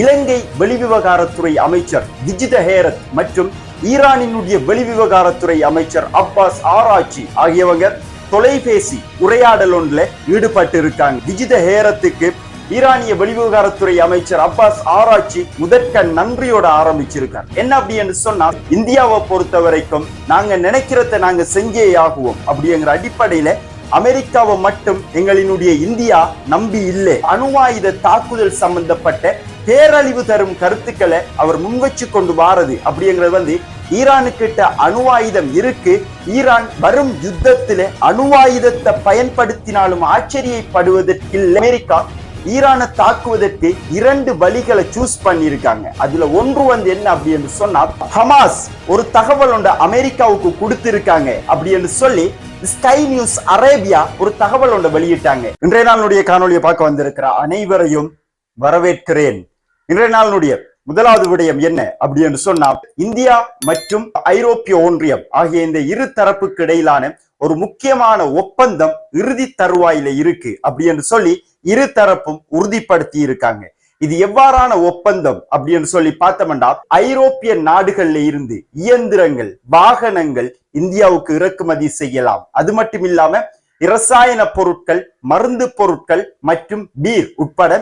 இலங்கை வெளிவிவகாரத்துறை அமைச்சர் விஜித ஹேரத் மற்றும் ஈரானினுடைய வெளிவிவகாரத்துறை அமைச்சர் அப்பாஸ் ஆராய்ச்சி ஆகியவங்க தொலைபேசி உரையாடல் ஒன்றில் ஈடுபட்டு இருக்காங்க விஜித ஹேரத்துக்கு ஈரானிய வெளிவிவகாரத்துறை அமைச்சர் அப்பாஸ் ஆராய்ச்சி முதற்க நன்றியோட ஆரம்பிச்சிருக்கார். என்ன அப்படி என்று சொன்னா இந்தியாவை பொறுத்த வரைக்கும் நாங்க நினைக்கிறத நாங்க செஞ்சே ஆகுவோம் அப்படிங்கிற அடிப்படையில அமெரிக்காவை மட்டும் எங்களினுடைய இந்தியா நம்பி இல்லை. அணுவாயுத தாக்குதல் சம்பந்தப்பட்ட பேரழிவு தரும் கருத்துக்களை அவர் முன்வச்சு கொண்டு வாரது அப்படிங்கிறது வந்து ஈரானுக்கிட்ட அணுவாயுதம் இருக்கு. ஈரான் வரும் யுத்தத்தில அணுவாயுதத்தை பயன்படுத்தினாலும் ஆச்சரியப்படுவதற்கு அமெரிக்கா ஈரானை தாக்குவதற்கு இரண்டு வழிகளை சூஸ் பண்ணியிருக்காங்க. அதுல ஒன்று வந்து என்ன அப்படி என்று சொன்னா ஹமாஸ் ஒரு தகவல் ஒன்று அமெரிக்காவுக்கு கொடுத்திருக்காங்க அப்படி என்று சொல்லி ஸ்கை நியூஸ் அரேபியா ஒரு தகவல் ஒன்று வெளியிட்டாங்க. இன்றைய நாளுடைய காணொலியை பார்க்க வந்திருக்கிற அனைவரையும் வரவேற்கிறேன். இன்றைய நாளினுடைய முதலாவது விடயம் என்ன அப்படி என்று சொன்னால் இந்தியா மற்றும் ஐரோப்பிய ஒன்றியம் ஆகிய இந்த இரு தரப்புக்கு இடையிலான ஒரு முக்கியமான ஒப்பந்தம் இறுதி தருவாயில இருக்கு அப்படி என்று சொல்லி இரு தரப்பும் உறுதிப்படுத்தி இருக்காங்க. இது எவ்வாறான ஒப்பந்தம் அப்படின்னு சொல்லி பார்த்தோம்னா ஐரோப்பிய நாடுகள்ல இருந்து இயந்திரங்கள் வாகனங்கள் இந்தியாவுக்கு இறக்குமதி செய்யலாம். அது மட்டும் இல்லாம இரசாயன பொருட்கள் மருந்து பொருட்கள் மற்றும் பீர் உட்பட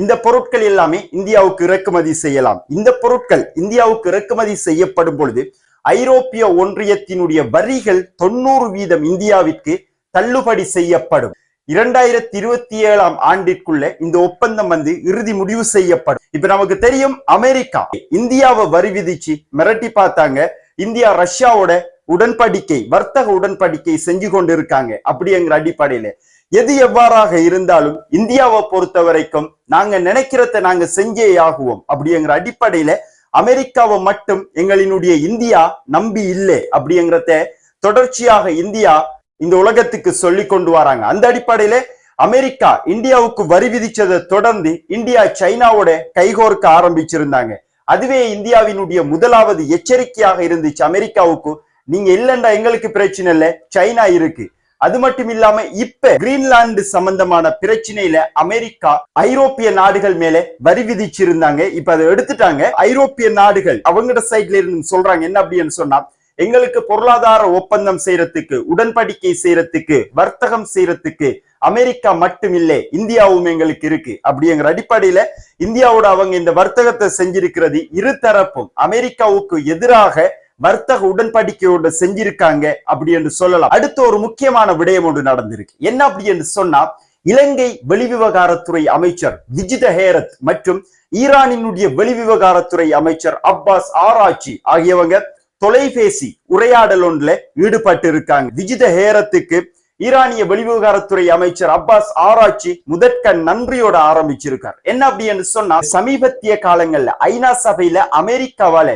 இந்த பொருட்கள் எல்லாமே இந்தியாவுக்கு இறக்குமதி செய்யலாம். இந்த பொருட்கள் இந்தியாவுக்கு இறக்குமதி செய்யப்படும் பொழுது ஐரோப்பிய ஒன்றியத்தினுடைய வரிகள் தொண்ணூறு வீதம் இந்தியாவிற்கு தள்ளுபடி செய்யப்படும். இரண்டாயிரத்தி இருபத்தி ஏழாம் ஆண்டிற்குள்ள இந்த ஒப்பந்தம் வந்து இறுதி முடிவு செய்யப்படும். இப்ப நமக்கு தெரியும் அமெரிக்கா. இந்தியாவை வரி விதிச்சு மிரட்டி பார்த்தாங்க. இந்தியா ரஷ்யாவோட உடன்படிக்கை வர்த்தக உடன்படிக்கை செஞ்சு கொண்டு இருக்காங்க அப்படிங்கிற அடிப்படையில. எது எவ்வாறாக இருந்தாலும் இந்தியாவை பொறுத்த வரைக்கும் நாங்க நினைக்கிறத நாங்க செஞ்சே ஆகுவோம் அப்படிங்கிற அடிப்படையில அமெரிக்காவை மட்டும் எங்களினுடைய இந்தியா நம்பி இல்லை அப்படிங்கிறத தொடர்ச்சியாக இந்தியா இந்த உலகத்துக்கு சொல்லி கொண்டு வராங்க. அந்த அடிப்படையில அமெரிக்கா இந்தியாவுக்கு வரி விதிச்சதை தொடர்ந்து இந்தியா சைனாவோட கைகோர்க்க ஆரம்பிச்சிருந்தாங்க. அதுவே இந்தியாவினுடைய முதலாவது எச்சரிக்கையாக இருந்துச்சு. அமெரிக்காவுக்கு நீங்க இல்லைண்டா எங்களுக்கு பிரச்சனை இல்லை சைனா இருக்கு. அது மட்டும் இல்லாம இப்ப கிரீன்லாந்து சம்பந்தமான பிரச்சனையில அமெரிக்கா ஐரோப்பிய நாடுகள் மேல வரி விதிச்சிருந்தாங்க. இப்ப அதை எடுத்துட்டாங்க. ஐரோப்பிய நாடுகள் அவங்களோட சைட்ல இருந்து சொல்றாங்க என்ன அப்படின்னு சொன்னா எங்களுக்கு பொருளாதார ஒப்பந்தம் செய்யறதுக்கு உடன்படிக்கை செய்யறதுக்கு வர்த்தகம் செய்யறதுக்கு அமெரிக்கா மட்டும் இல்லை இந்தியாவும் எங்களுக்கு இருக்கு. அப்படிங்கிற அடிப்படையில இந்தியாவோட அவங்க இந்த வர்த்தகத்தை செஞ்சிருக்கிறது இரு தரப்பும் அமெரிக்காவுக்கு எதிராக வர்த்தக உடன்படிக்கையோடு செஞ்சிருக்காங்க அப்படி என்று சொல்லலாம். அடுத்த ஒரு முக்கியமான விடயம் ஒன்று நடந்திருக்கு. என்ன அப்படி என்று சொன்னா இலங்கை வெளிவிவகாரத்துறை அமைச்சர் விஜித ஹேரத் மற்றும் ஈரானினுடைய வெளிவிவகாரத்துறை அமைச்சர் அப்பாஸ் ஆராய்ச்சி ஆகியவங்க தொலைபேசி உரையாடல் ஒன்றுல ஈடுபட்டு இருக்காங்க. விஜித ஹேரத்துக்கு ஈரானிய வெளிவிவகாரத்துறை அமைச்சர் அப்பாஸ் ஆராய்ச்சி முதற்க நன்றியோட ஆரம்பிச்சிருக்கார். என்ன அப்படி என்று சொன்னா சமீபத்திய காலங்கள்ல ஐநா சபையில அமெரிக்காவால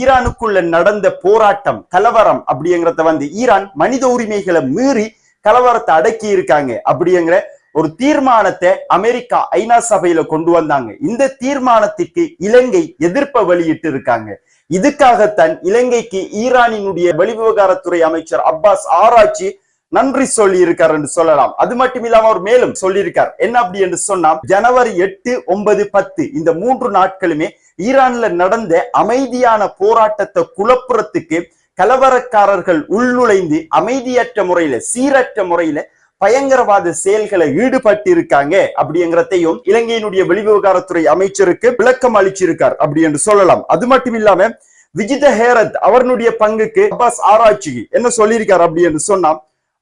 ஈரானுக்குள்ள நடந்த போராட்டம் கலவரம் அப்படிங்கிறத வந்து ஈரான் மனித உரிமைகளை மீறி கலவரத்தை அடக்கி இருக்காங்க அப்படிங்கிற ஒரு தீர்மானத்தை அமெரிக்கா ஐநா சபையில கொண்டு வந்தாங்க. இந்த தீர்மானத்துக்கு இலங்கை எதிர்ப்பை வெளியிட்டு இருக்காங்க. இதுக்காகத்தான் இலங்கைக்கு ஈரானினுடைய வெளிவிவகாரத்துறை அமைச்சர் அப்பாஸ் ஆராய்ச்சி நன்றி சொல்லி இருக்கார் என்று சொல்லலாம். அது மட்டும் இல்லாம அவர் மேலும் சொல்லியிருக்கார். என்ன அப்படி என்று சொன்னா ஜனவரி எட்டு ஒன்பது பத்து இந்த மூன்று நாட்களுமே ஈரான்ல நடந்த அமைதியான போராட்டத்தை குழப்புறத்துக்கு கலவரக்காரர்கள் உள்நுழைந்து அமைதியற்ற முறையில சீரற்ற முறையில பயங்கரவாத செயல்களை ஈடுபட்டு இருக்காங்க அப்படிங்கிறதையும் இலங்கையினுடைய வெளிவிவகாரத்துறை அமைச்சருக்கு விளக்கம் அளிச்சிருக்கார் அப்படி என்று சொல்லலாம். அது மட்டும் இல்லாம விஜித ஹேரத் அவர்களுடைய பங்குக்கு அப்பாஸ் ஆராய்ச்சி என்ன சொல்லியிருக்கார் அப்படி என்று சொன்னா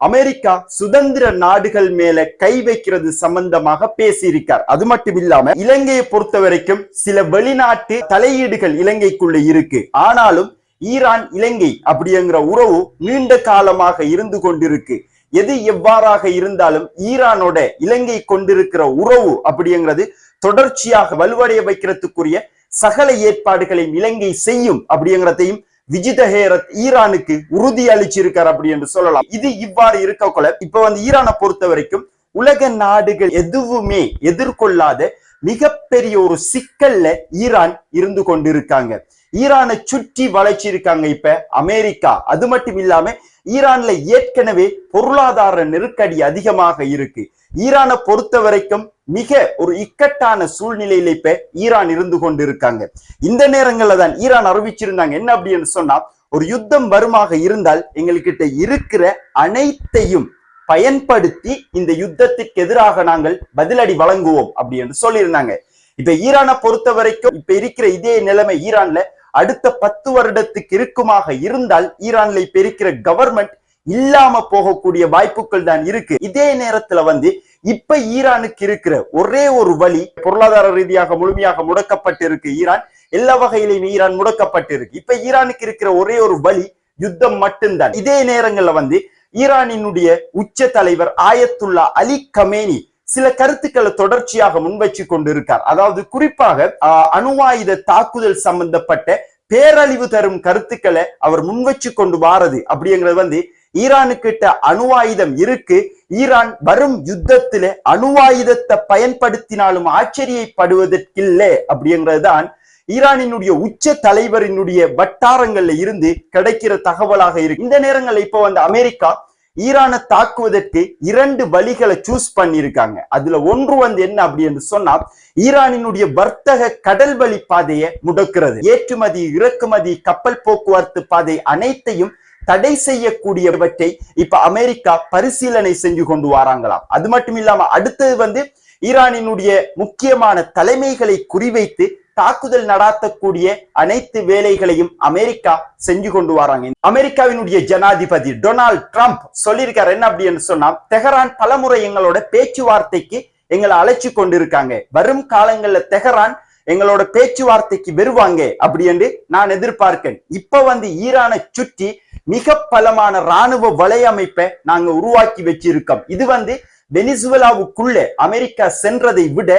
அமெரிக்கா சுதந்திர நாடுகள் மேல கை வைக்கிறது சம்பந்தமாக பேசியிருக்கார். அது மட்டும் இல்லாம இலங்கையை பொறுத்த வரைக்கும் சில வெளிநாட்டு தலையீடுகள் இலங்கைக்குள்ள இருக்கு. ஆனாலும் ஈரான் இலங்கை அப்படிங்கிற உறவு நீண்ட காலமாக இருந்து கொண்டிருக்கு. எது எவ்வாறாக இருந்தாலும் ஈரானோட இலங்கை கொண்டிருக்கிற உறவு அப்படிங்கிறது தொடர்ச்சியாக வலுவடைய வைக்கிறதுக்குரிய சகல ஏற்பாடுகளையும் இலங்கை செய்யும் அப்படிங்கிறதையும் விஜித ஹேரத் ஈரானுக்கு உறுதி அளிச்சிருக்கார் அப்படி என்று சொல்லலாம். இது இவ்வாறு இருக்கக்குள்ள இப்ப வந்து ஈரானை பொறுத்த வரைக்கும் உலக நாடுகள் எதுவுமே எதிர்கொள்ளாத மிகப்பெரிய ஒரு சிக்கல்ல ஈரான் இருந்து கொண்டிருக்காங்க. ஈரானை சுற்றி வளைச்சிருக்காங்க இப்ப அமெரிக்கா. அது மட்டும் இல்லாம ஈரான்ல ஏற்கனவே பொருளாதார நெருக்கடி அதிகமாக இருக்கு. ஈரானை பொறுத்த வரைக்கும் மிக ஒரு இக்கட்டான சூழ்நிலையில இப்ப ஈரான் இருந்து கொண்டு இருக்காங்க இந்த நேரங்கள்ல தான் ஈரான் அறிவிச்சிருந்தாங்க. என்ன அப்படின்னு சொன்னா ஒரு யுத்தம் வருமாக இருந்தால் எங்கள்கிட்ட இருக்கிற அனைத்தையும் பயன்படுத்தி இந்த யுத்தத்திற்கு எதிராக நாங்கள் பதிலடி வழங்குவோம் அப்படி என்று சொல்லியிருந்தாங்க. இப்ப ஈரானை பொறுத்த வரைக்கும் இப்ப இருக்கிற இதே நிலைமை ஈரான்ல அடுத்த பத்து வருடத்துக்கு இருக்குமாக இருந்தால் ஈரான்ல இப்ப இருக்கிற கவர்மெண்ட் இல்லாம போகக்கூடிய வாய்ப்புகள் தான் இருக்கு. இதே நேரத்துல வந்து இப்ப ஈரானுக்கு இருக்கிற ஒரே ஒரு வழி பொருளாதார ரீதியாக முழுமையாக முடக்கப்பட்டு இருக்கு ஈரான். எல்லா வகையிலையும் ஈரான் முடக்கப்பட்டு இருக்கு இப்ப ஈரானுக்கு இருக்கிற ஒரே ஒரு வழி யுத்தம் மட்டும்தான். இதே நேரங்கள்ல வந்து ஈரானினுடைய உச்ச தலைவர் ஆயத்துல்லா அலி கமேனி சில கருத்துக்களை தொடர்ச்சியாக முன்வச்சு கொண்டிருக்கார். அதாவது குறிப்பாக அணுவாயுத தாக்குதல் சம்பந்தப்பட்ட பேரழிவு தரும் கருத்துக்களை அவர் முன்வச்சு கொண்டு வாரது அப்படிங்கிறது வந்து ஈரானுக்கிட்ட அணுவாயுதம் இருக்கு. ஈரான் வரும் யுத்தத்துல அணுவாயுதத்தை பயன்படுத்தினாலும் ஆச்சரியப்படுவதற்கில்லை அப்படிங்கறதுதான் ஈரானினுடைய உச்ச தலைவரினுடைய வட்டாரங்கள்ல இருந்து கிடைக்கிற தகவலாக இருக்கு. இந்த நேரங்கள்ல இப்ப வந்து அமெரிக்கா ஈரானை தாக்குவதற்கு இரண்டு வழிகளை சூஸ் பண்ணியிருக்காங்க. அதுல ஒன்று வந்து என்ன அப்படி என்று சொன்னா ஈரானினுடைய வர்த்தக கடல் வழி பாதையை முடக்கிறது. ஏற்றுமதி இறக்குமதி கப்பல் போக்குவரத்து பாதை அனைத்தையும் தடை செய்யக்கூடியவற்றை இப்ப அமெரிக்கா பரிசீலனை செஞ்சு கொண்டு வராங்களாம். அது மட்டும் இல்லாம அடுத்தது வந்து ஈரானினுடைய முக்கியமான தலைமைகளை குறிவைத்து தாக்குதல் நடாத்தக்கூடிய அனைத்து வேலைகளையும் அமெரிக்கா செஞ்சு கொண்டு வராங்க. அமெரிக்காவினுடைய ஜனாதிபதி டொனால்ட் ட்ரம்ப் சொல்லியிருக்காரு. என்ன அப்படின்னு சொன்னா தெஹரான் பலமுறை எங்களோட பேச்சுவார்த்தைக்கு எங்களை அழைச்சு கொண்டிருக்காங்க. வரும் காலங்கள்ல தெஹரான் எங்களோட பேச்சுவார்த்தைக்கு வருவாங்க அப்படி என்று நான் எதிர்பார்க்கேன். இப்ப வந்து ஈரானை சுற்றி மிக பலமான ராணுவ வலையமைப்பை நாங்க உருவாக்கி வச்சிருக்கோம். இது வந்து வெனிசுவலாவுக்குள்ள அமெரிக்கா சென்றதை விட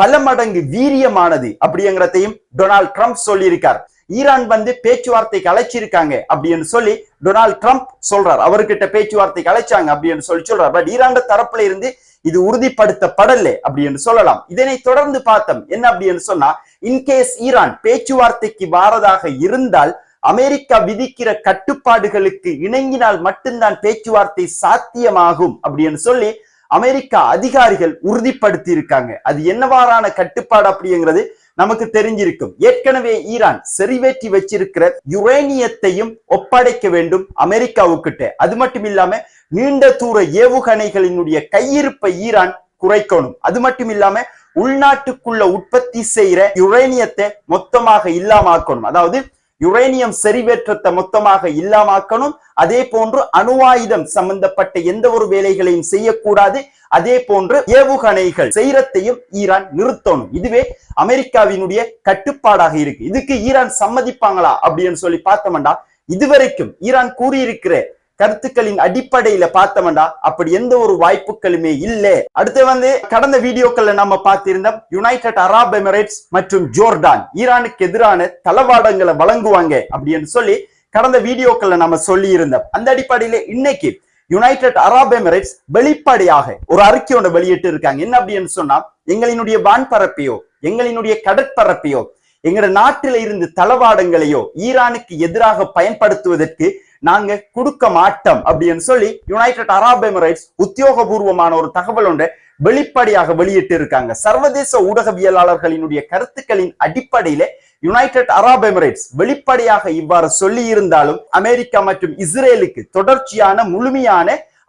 பல மடங்கு வீரியமானது அப்படிங்கிறதையும் டொனால்ட் ட்ரம்ப் சொல்லியிருக்கார். ஈரான் வந்து பேச்சுவார்த்தைக்கு அழைச்சிருக்காங்க அப்படின்னு சொல்லி டொனால்ட் ட்ரம்ப் சொல்றார். அவர்கிட்ட பேச்சுவார்த்தைக்கு அழைச்சாங்க அப்படின்னு சொல்லி சொல்றார். பட் ஈரான் தரப்புல இருந்து இது உறுதிப்படுத்தப்படலை அப்படின்னு சொல்லலாம். இதனை தொடர்ந்து பார்த்தோம். என்ன அப்படின்னு சொன்னா இன்கேஸ் ஈரான் பேச்சுவார்த்தைக்கு வாரதாக இருந்தால் அமெரிக்கா விதிக்கிற கட்டுப்பாடுகளுக்கு இணங்கினால் மட்டும்தான் பேச்சுவார்த்தை சாத்தியமாகும் அப்படின்னு சொல்லி அமெரிக்கா அதிகாரிகள் உறுதிப்படுத்தி இருக்காங்க அது என்னவாறான கட்டுப்பாடு அப்படிங்கிறது நமக்கு தெரிஞ்சிருக்கும். ஏற்கனவே ஈரான் செறிவேற்றி வச்சிருக்கிற யுரேனியத்தையும் ஒப்படைக்க வேண்டும் அமெரிக்காவுக்கிட்ட. அது மட்டும் இல்லாம நீண்ட தூர ஏவுகணைகளினுடைய கையிருப்பை ஈரான் குறைக்கணும். அது மட்டும் இல்லாம உள்நாட்டுக்குள்ள உற்பத்தி செய்யற யுரேனியத்தை மொத்தமாக இல்லாமக்கணும். அதாவது யுரேனியம் செறிவேற்றத்தை மொத்தமாக இல்லாமாக்கணும். அதே போன்று அணுவாயுதம் சம்பந்தப்பட்ட எந்த ஒரு வேலைகளையும் செய்யக்கூடாது. அதே போன்று ஏவுகணைகள் செய்யறத்தையும் ஈரான் நிறுத்தணும். இதுவே அமெரிக்காவினுடைய கட்டுப்பாடாக இருக்கு. இதுக்கு ஈரான் சம்மதிப்பாங்களா அப்படின்னு சொல்லி பார்த்தோம்டா இதுவரைக்கும் ஈரான் கூறியிருக்கிற கருத்துக்களின் அடிப்படையில பார்த்தோம்டா அப்படி எந்த ஒரு வாய்ப்புகளுமே இல்லை. அடுத்து வந்து கடந்த வீடியோக்கள்ல நம்ம பார்த்திருந்தோம் யுனைடெட் அராப் எமிரேட்ஸ் மற்றும் ஜோர்டான் ஈரானுக்கு எதிரான தளவாடங்களை வழங்குவாங்க அப்படின்னு சொல்லி கடந்த வீடியோக்கள்ல நம்ம சொல்லி இருந்தோம் அந்த அடிப்படையில இன்னைக்கு யுனைடெட் அராப் எமிரேட்ஸ் வெளிப்படையாக ஒரு அறிக்கை ஒன்று வெளியிட்டு இருக்காங்க. என்ன அப்படின்னு சொன்னா எங்களினுடைய வான்பரப்பையோ எங்களினுடைய கடற்பரப்பையோ எங்களோட நாட்டில இருந்து தளவாடங்களையோ ஈரானுக்கு எதிராக பயன்படுத்துவதற்கு நாங்க கொடுக்க மாட்டோம் அப்படின்னு சொல்லி யுனைடெட் அரப் எமிரேட்ஸ் உத்தியோகபூர்வமான ஒரு தகவல் ஒன்றை வெளிப்படையாக வெளியிட்டு இருக்காங்க. சர்வதேச ஊடகவியலாளர்களினுடைய கருத்துக்களின் அடிப்படையில யுனைடெட் அரப் எமிரேட்ஸ் வெளிப்படையாக இவ்வாறு சொல்லி இருந்தாலும் அமெரிக்கா மற்றும் இஸ்ரேலுக்கு தொடர்ச்சியான முழுமையான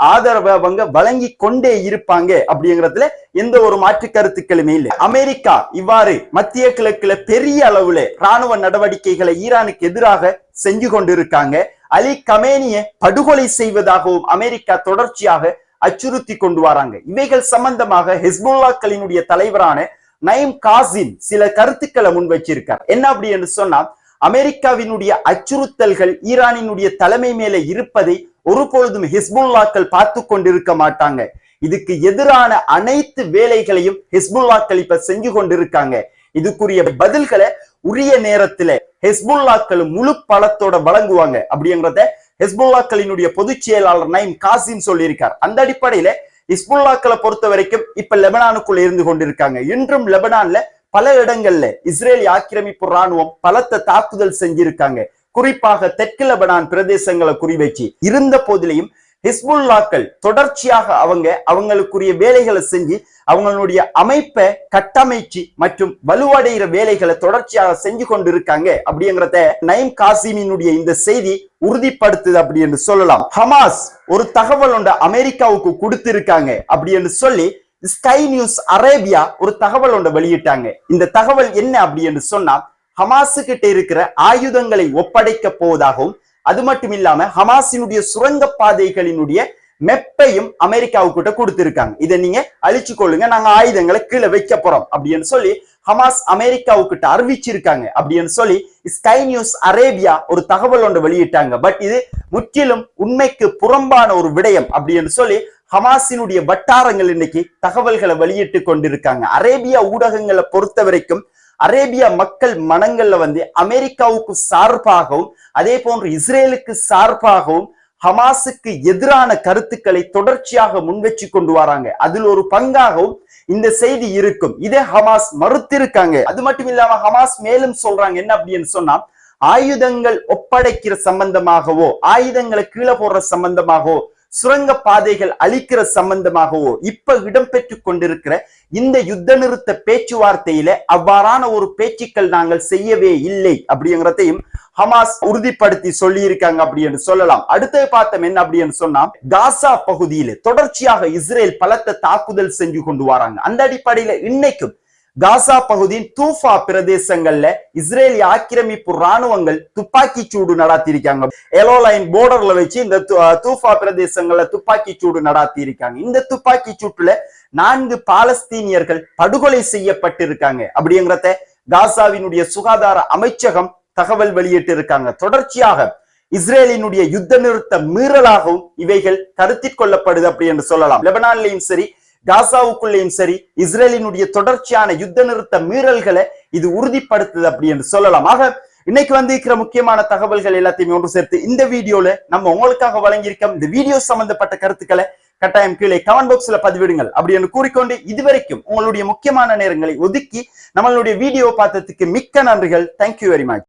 ஆதரவை அவங்க வழங்கி கொண்டே இருப்பாங்க அப்படிங்கறதுல எந்த ஒரு மாற்று கருத்துக்களுமே இல்லை. அமெரிக்கா இவ்வாறு மத்திய கிழக்குல பெரிய அளவுல ராணுவ நடவடிக்கைகளை ஈரானுக்கு எதிராக செஞ்சு கொண்டிருக்காங்க. அலி கமேனிய படுகொலை செய்வதாகவும் அமெரிக்கா தொடர்ச்சியாக அச்சுறுத்தி கொண்டு வராங்க. இவைகள் சம்பந்தமாக ஹிஸ்புல்லாக்களினுடைய தலைவரான நயம் காசின் சில கருத்துக்களை முன் வச்சிருக்கார். என்ன அப்படி என்று சொன்னா அமெரிக்காவினுடைய அச்சுறுத்தல்கள் ஈரானினுடைய தலைமை மேல இருப்பதை ஒருபொழுதும் ஹிஸ்புல்லாக்கள் பார்த்து கொண்டிருக்க மாட்டாங்க. இதுக்கு எதிரான அனைத்து வேலைகளையும் ஹிஸ்புல்லாக்கள் இப்ப செஞ்சு கொண்டிருக்காங்க. இதுக்குரிய பதில்களை உரிய நேரத்துல ஹெஸ்புல்லாக்கள் முழு பலத்தோட வழங்குவாங்க. அப்படிங்கிறத ஹெஸ்புல்லாக்களினுடைய பொதுச் செயலாளர் நைம் காசிம் சொல்லியிருக்கார். அந்த அடிப்படையில ஹிஸ்புல்லாக்களை பொறுத்த வரைக்கும் இப்ப லெபனானுக்குள்ள இருந்து கொண்டிருக்காங்க. இன்றும் லெபனான்ல பல இடங்கள்ல இஸ்ரேலி ஆக்கிரமிப்பு ராணுவம் பலத்த தாக்குதல் செஞ்சிருக்காங்க. குறிப்பாக தெற்கு லெபனான் பிரதேசங்களை குறிவைச்சு இருந்த போதிலையும் ஹிஸ்புல்லாக்கள் தொடர்ச்சியாக அவங்க அவங்களுக்குரிய வேலைகளை செஞ்சு அவங்களுடைய அமைப்பை கட்டமைச்சு மற்றும் வலுவடைகிற வேலைகளை தொடர்ச்சியாக செஞ்சு கொண்டு இருக்காங்க அப்படிங்கிறத நைம் காசிமினுடைய இந்த செய்தி உறுதிப்படுத்துது அப்படி என்று சொல்லலாம். ஹமாஸ் ஒரு தகவல் ஒன்று அமெரிக்காவுக்கு கொடுத்திருக்காங்க அப்படி என்று சொல்லி ஸ்கை நியூஸ் அரேபியா ஒரு தகவல் ஒன்று வெளியிட்டாங்க. இந்த தகவல் என்ன அப்படி என்று சொன்னா ஹமாஸு கிட்ட இருக்கிற ஆயுதங்களை ஒப்படைக்க போவதாகவும் அது மட்டும் இல்லாம ஹமாஸினுடைய சுரங்க பாதைகளினுடைய மெப்பையும் அமெரிக்காவுக்கிட்ட கொடுத்திருக்காங்க. இதை நீங்க அழிச்சு கொள்ளுங்க. நாங்க ஆயுதங்களை கீழே வைக்க போறோம் அப்படின்னு சொல்லி ஹமாஸ் அமெரிக்காவுக்கிட்ட அறிவிச்சிருக்காங்க அப்படின்னு சொல்லி ஸ்கை நியூஸ் அரேபியா ஒரு தகவல் ஒன்று வெளியிட்டாங்க. பட் இது முற்றிலும் உண்மைக்கு புறம்பான ஒரு விடயம் அப்படின்னு சொல்லி ஹமாஸினுடைய வட்டாரங்கள் இன்னைக்கு தகவல்களை வெளியிட்டு கொண்டிருக்காங்க. அரேபியா ஊடகங்களை பொறுத்த வரைக்கும் அரேபியா மக்கள் மனங்கள்ல வந்து அமெரிக்காவுக்கு சார்பாகவும் அதே போன்று இஸ்ரேலுக்கு சார்பாகவும் ஹமாஸுக்கு எதிரான கருத்துக்களை தொடர்ச்சியாக முன்வச்சு கொண்டு வராங்க. அதில் ஒரு பங்காகவும் இந்த செய்தி இருக்கும். இதே ஹமாஸ் மறுத்திருக்காங்க. அது மட்டும் இல்லாம ஹமாஸ் மேலும் சொல்றாங்க என்ன அப்படின்னு சொன்னா ஆயுதங்கள் ஒப்படைக்கிற சம்பந்தமாகவோ ஆயுதங்களை கீழே போடுற சம்பந்தமாகவோ சுரங்க பாதைகள் அழிக்கிற சம்பந்தமாகவோ இப்ப இடம்பெற்று கொண்டிருக்கிற இந்த யுத்த நிறுத்த பேச்சுவார்த்தையில அவ்வாறான ஒரு பேச்சுக்கள் நாங்கள் செய்யவே இல்லை அப்படிங்கிறதையும் ஹமாஸ் உறுதிப்படுத்தி சொல்லி இருக்காங்க அப்படின்னு சொல்லலாம். அடுத்து பார்த்தோம் என்ன அப்படின்னு சொன்னா காசா பகுதியில தொடர்ச்சியாக இஸ்ரேல் பலத்த தாக்குதல் செஞ்சு கொண்டு வராங்க. அந்த அடிப்படையில இன்னைக்கும் காசா பகுதியின் தூஃபா பிரதேசங்கள்ல இஸ்ரேலிய ஆக்கிரமிப்பு ராணுவங்கள் துப்பாக்கி சூடு நடாத்திருக்காங்க எலோலைன் போர்டர்ல வச்சு இந்த தூஃபா பிரதேசங்கள்ல துப்பாக்கி சூடு நடாத்தி இருக்காங்க இந்த துப்பாக்கி சூட்டுல நான்கு பாலஸ்தீனியர்கள் படுகொலை செய்யப்பட்டிருக்காங்க. அப்படிங்கிறத காசாவினுடைய சுகாதார அமைச்சகம் தகவல் வெளியிட்டு இருக்காங்க தொடர்ச்சியாக இஸ்ரேலினுடைய யுத்த நிறுத்த மீறலாகவும் இவைகள் கருத்தில் கொள்ளப்படுது அப்படி என்று சொல்லலாம். லெபனான்லையும் சரி காசாவுக்குள்ளேயும் சரி இஸ்ரேலினுடைய தொடர்ச்சியான யுத்த நிறுத்த மீறல்களை இது உறுதிப்படுத்துது அப்படி என்று சொல்லலாம். ஆக இன்னைக்கு வந்து இருக்கிற முக்கியமான தகவல்கள் எல்லாத்தையுமே ஒன்று சேர்த்து இந்த வீடியோல நம்ம உங்களுக்காக வழங்கியிருக்கோம் இந்த வீடியோ சம்பந்தப்பட்ட கருத்துக்களை கட்டாயம் கீழே கமெண்ட் பாக்ஸ்ல பதிவிடுங்கள். அப்படி என்று கூறிக்கொண்டு இதுவரைக்கும் உங்களுடைய முக்கியமான நேரங்களை ஒதுக்கி நம்மளுடைய வீடியோ பார்த்ததுக்கு மிக்க நன்றிகள். Thank you very much